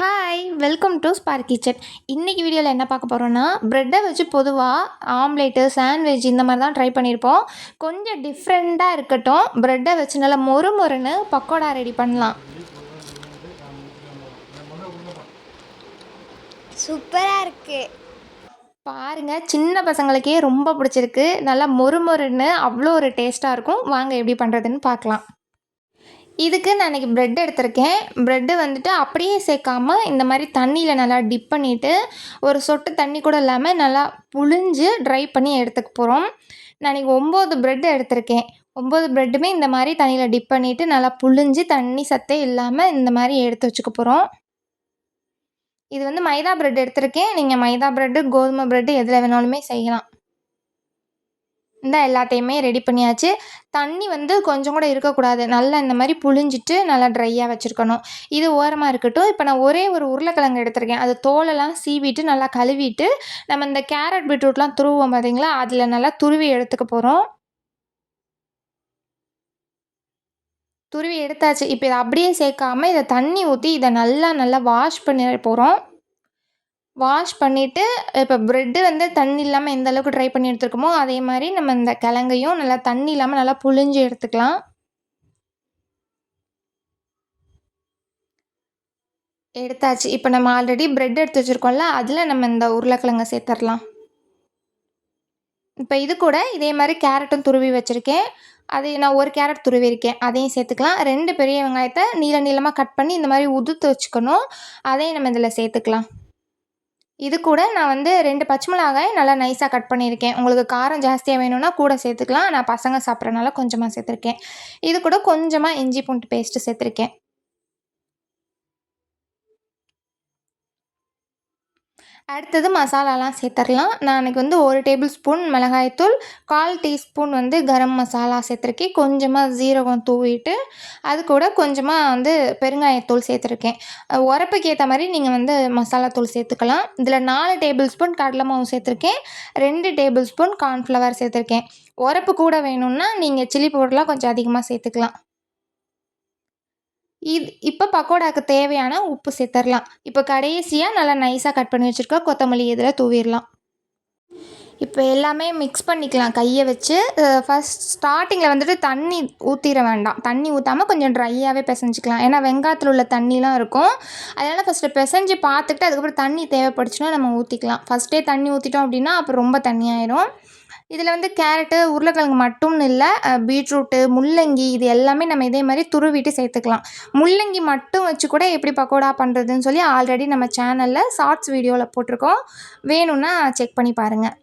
Hi welcome to spark kitchen இன்றைக்கி வீடியோவில் என்ன பார்க்க போகிறோன்னா ப்ரெட்டை வச்சு பொதுவாக ஆம்லேட்டு சாண்ட்விச் இந்த மாதிரி தான் ட்ரை பண்ணியிருப்போம் கொஞ்சம் டிஃப்ரெண்ட்டாக இருக்கட்டும் ப்ரெட்டை வச்சு நல்லா மொறு மொறுன்னு பக்கோடா ரெடி பண்ணலாம். சூப்பராக இருக்கு. பாருங்கள் சின்ன பசங்களுக்கே ரொம்ப பிடிச்சிருக்கு. நல்லா மொறு மொறுன்னு அவ்வளோ ஒரு டேஸ்ட்டாக இருக்கும். வாங்க எப்படி பண்ணுறதுன்னு பார்க்கலாம். இதுக்கு நான் இன்றைக்கி ப்ரெட் எடுத்திருக்கேன். ப்ரெட்டு வந்துட்டு அப்படியே சேர்க்காமல் இந்த மாதிரி தண்ணியில் நல்லா டிப் பண்ணிவிட்டு ஒரு சொட்டு தண்ணி கூட இல்லாமல் நல்லா புழிஞ்சு ட்ரை பண்ணி எடுத்துக்க போகிறோம் நான் இன்றைக்கி ஒம்பது ப்ரெட் எடுத்திருக்கேன். ஒம்பது ப்ரெட்டுமே இந்த மாதிரி தண்ணியில் டிப் பண்ணிவிட்டு நல்லா புழிஞ்சு தண்ணி சத்தே இல்லாமல் இந்த மாதிரி எடுத்து வச்சுக்க போகிறோம் இது வந்து மைதா ப்ரெட் எடுத்திருக்கேன். நீங்கள் மைதா ப்ரெட்டு கோதுமை ப்ரெட்டு எதில் வேணாலுமே செய்யலாம். இந்த எல்லாத்தையுமே ரெடி பண்ணியாச்சு. தண்ணி வந்து கொஞ்சம் கூட இருக்கக்கூடாது. நல்லா இந்த மாதிரி புழிஞ்சிட்டு நல்லா ட்ரையாக வச்சுருக்கணும். இது ஓரமாக இருக்கட்டும். இப்போ நான் ஒரே ஒரு உருளைக்கிழங்கு எடுத்திருக்கேன். அது தோலெல்லாம் சீவிட்டு நல்லா கழுவிட்டு நம்ம இந்த கேரட் பீட்ரூட்லாம் துருவோம் பார்த்தீங்களா அதில் நல்லா துருவி எடுத்துக்க போகிறோம் துருவி எடுத்தாச்சு. இப்போ இதை அப்படியே சேர்க்காம இதை தண்ணி ஊற்றி இதை நல்லா நல்லா வாஷ் பண்ணி போகிறோம் வாஷ் பண்ணிவிட்டு இப்போ ப்ரெட்டு வந்து தண்ணி இல்லாமல் எந்த அளவுக்கு ட்ரை பண்ணி எடுத்துருக்கோமோ அதே மாதிரி நம்ம இந்த கிழங்கையும் நல்லா தண்ணி இல்லாமல் நல்லா புழிஞ்சு எடுத்துக்கலாம். எடுத்தாச்சு. இப்போ நம்ம ஆல்ரெடி ப்ரெட் எடுத்து வச்சுருக்கோம்ல அதில் நம்ம இந்த உருளைக்கிழங்க சேர்த்துடலாம். இப்போ இது கூட இதே மாதிரி கேரட்டும் துருவி வச்சுருக்கேன். அது நான் ஒரு கேரட் துருவிருக்கேன் அதையும் சேர்த்துக்கலாம். ரெண்டு பெரிய வெங்காயத்தை நீள நீளமாக கட் பண்ணி இந்த மாதிரி உதுத்து வச்சுக்கணும். அதையும் நம்ம இதில் சேர்த்துக்கலாம். இது கூட நான் வந்து ரெண்டு பச்சை மிளகாய் நல்லா நைஸாக கட் பண்ணியிருக்கேன். உங்களுக்கு காரம் ஜாஸ்தியாக வேணும்னா கூட சேர்த்துக்கலாம். நான் பசங்க சாப்பிட்றனால கொஞ்சமாக சேர்த்துருக்கேன். இது கூட கொஞ்சமாக இஞ்சி பூண்டு பேஸ்ட்டு சேர்த்துருக்கேன். அடுத்தது மசாலாலாம் சேர்த்துடலாம். நான் அன்றைக்கி வந்து ஒரு டேபிள் ஸ்பூன் மிளகாய்த்தூள் கால் டீஸ்பூன் வந்து கரம் மசாலா சேர்த்துருக்கேன். கொஞ்சமாக ஜீரகம் தூவிட்டு அது கூட கொஞ்சமாக வந்து பெருங்காயத்தூள் சேர்த்துருக்கேன். உரப்புக்கு ஏற்ற மாதிரி நீங்கள் வந்து மசாலா தூள் சேர்த்துக்கலாம். இதில் நாலு டேபிள் ஸ்பூன் கடலை மாவு சேர்த்துருக்கேன். ரெண்டு டேபிள் ஸ்பூன் கார்ன்ஃப்ளவர் சேர்த்துருக்கேன். உரப்பு கூட வேணும்னா நீங்கள் சில்லி பவுடர்லாம் கொஞ்சம் அதிகமாக சேர்த்துக்கலாம். இது இப்போ பக்கோடாவுக்கு தேவையான உப்பு சேர்த்துடலாம் இப்போ கடைசியாக நல்லா நைஸாக கட் பண்ணி வச்சுருக்க கொத்தமல்லி இதில் தூவிடலாம் இப்போ எல்லாமே மிக்ஸ் பண்ணிக்கலாம். கையை வச்சு ஃபஸ்ட் ஸ்டார்டிங்கில் வந்துட்டு தண்ணி ஊற்றிட வேண்டாம். தண்ணி ஊற்றாமல் கொஞ்சம் ட்ரையாகவே பிசைஞ்சிக்கலாம். ஏன்னா வெங்காயத்தில் உள்ள தண்ணிலாம் இருக்கும். அதனால் ஃபஸ்ட்டு பிசைஞ்சு பார்த்துட்டு அதுக்கப்புறம் தண்ணி தேவைப்படுச்சுன்னா நம்ம ஊற்றிக்கலாம் ஃபஸ்ட்டே தண்ணி ஊற்றிட்டோம் அப்படின்னா அப்புறம் ரொம்ப தண்ணியாயிடும் இதில் வந்து கேரட்டு உருளைக்கிழங்கு மட்டும்னு இல்லை பீட்ரூட்டு முள்ளங்கி இது எல்லாமே நம்ம இதே மாதிரி துருவிட்டு சேர்த்துக்கலாம். முள்ளங்கி மட்டும் வச்சு கூட எப்படி பக்கோடா பண்ணுறதுன்னு சொல்லி ஆல்ரெடி நம்ம சேனலில் ஷார்ட்ஸ் வீடியோவில் போட்டிருக்கோம். வேணும்னா செக் பண்ணி பாருங்கள்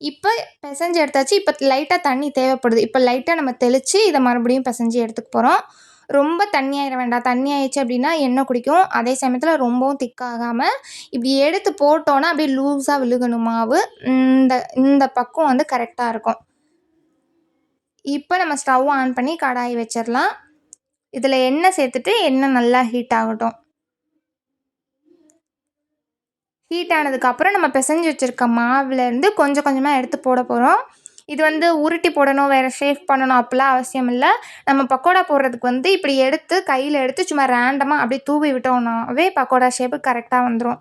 இப்போ பிசைஞ்சு எடுத்தாச்சு. இப்போ லைட்டாக தண்ணி தேவைப்படுது. இப்போ லைட்டாக நம்ம தெளித்து இதை மறுபடியும் பிசைஞ்சு எடுத்துக்க போகிறோம் ரொம்ப தண்ணி ஆயிட வேண்டாம். தண்ணி ஆயிடுச்சு அப்படின்னா எண்ணெய் குடிக்கும். அதே சமயத்தில் ரொம்பவும் திக்காகாமல் இப்படி எடுத்து போட்டோன்னா அப்படியே லூஸாக விழுகணும் மாவு. இந்த இந்த பக்கம் வந்து கரெக்டாக இருக்கும். இப்போ நம்ம ஸ்டவ் ஆன் பண்ணி கடாய் வச்சிடலாம். இதில் எண்ணெய் சேர்த்துட்டு எண்ணெய் நல்லா ஹீட் ஆகட்டும். ஹீட் ஆனதுக்கப்புறம் நம்ம பிசைஞ்சு வச்சுருக்க மாவுலேருந்து கொஞ்சம் கொஞ்சமாக எடுத்து போட போகிறோம் இது வந்து உருட்டி போடணும் வேறு ஷேப் பண்ணணும் அப்படிலாம் அவசியம் இல்லை. நம்ம பக்கோடா போடுறதுக்கு வந்து இப்படி எடுத்து கையில் எடுத்து சும்மா ரேண்டமாக அப்படியே தூவி விட்டோம்னாவே பக்கோடா ஷேப்பு கரெக்டாக வந்துடும்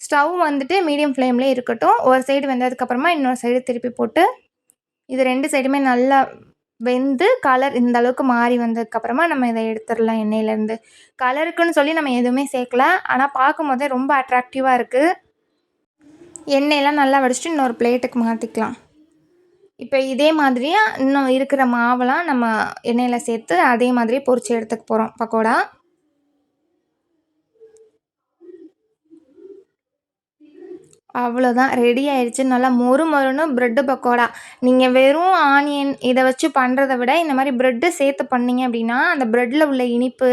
ஸ்டவ் வந்துட்டு மீடியம் ஃப்ளேம்லேயே இருக்கட்டும். ஒரு சைடு வெந்ததுக்கப்புறமா இன்னொரு சைடு திருப்பி போட்டு இது ரெண்டு சைடுமே நல்லா வெந்து கலர் இந்த அளவுக்கு மாறி வந்ததுக்கப்புறமா நம்ம இதை எடுத்துடலாம் எண்ணெயிலேருந்து. கலருக்குன்னு சொல்லி நம்ம எதுவுமே சேர்க்கல. ஆனால் பார்க்கும் போதே ரொம்ப அட்ராக்டிவாக இருக்குது எண்ணெயெல்லாம் நல்லா வடிச்சிட்டு இன்னொரு பிளேட்டுக்கு மாற்றிக்கலாம் இப்போ இதே மாதிரியே இன்னும் இருக்கிற மாவெல்லாம் நம்ம எண்ணெயில் சேர்த்து அதே மாதிரியே பொரித்து எடுத்துக்க போகிறோம் பக்கோடா. அவ்வளோதான் ரெடி ஆயிடுச்சு. நல்லா மொறு மொறுன்னு ப்ரெட்டு பக்கோடா. நீங்கள் வெறும் ஆனியன் இதை வச்சு பண்ணுறத விட இந்த மாதிரி ப்ரெட்டு சேர்த்து பண்ணிங்க அப்படின்னா அந்த ப்ரெட்டில் உள்ள இனிப்பு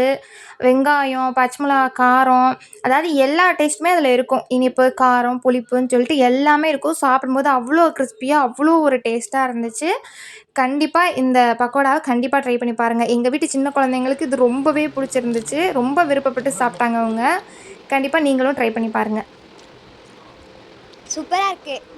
வெங்காயம் பச்சை மிளகா காரம் அதாவது எல்லா டேஸ்ட்டுமே அதில் இருக்கும். இனிப்பு காரம் புளிப்புன்னு சொல்லிட்டு எல்லாமே இருக்கும். சாப்பிடும்போது அவ்வளோ கிறிஸ்பியாக அவ்வளோ ஒரு டேஸ்ட்டாக இருந்துச்சு. கண்டிப்பாக இந்த பக்கோடாவை கண்டிப்பாக ட்ரை பண்ணி பாருங்கள் எங்கள் வீட்டு சின்ன குழந்தைங்களுக்கு இது ரொம்பவே பிடிச்சிருந்துச்சு. ரொம்ப விருப்பப்பட்டு சாப்பிட்டாங்க அவங்க. கண்டிப்பாக நீங்களும் ட்ரை பண்ணி பாருங்கள் சூப்பராக இருக்குது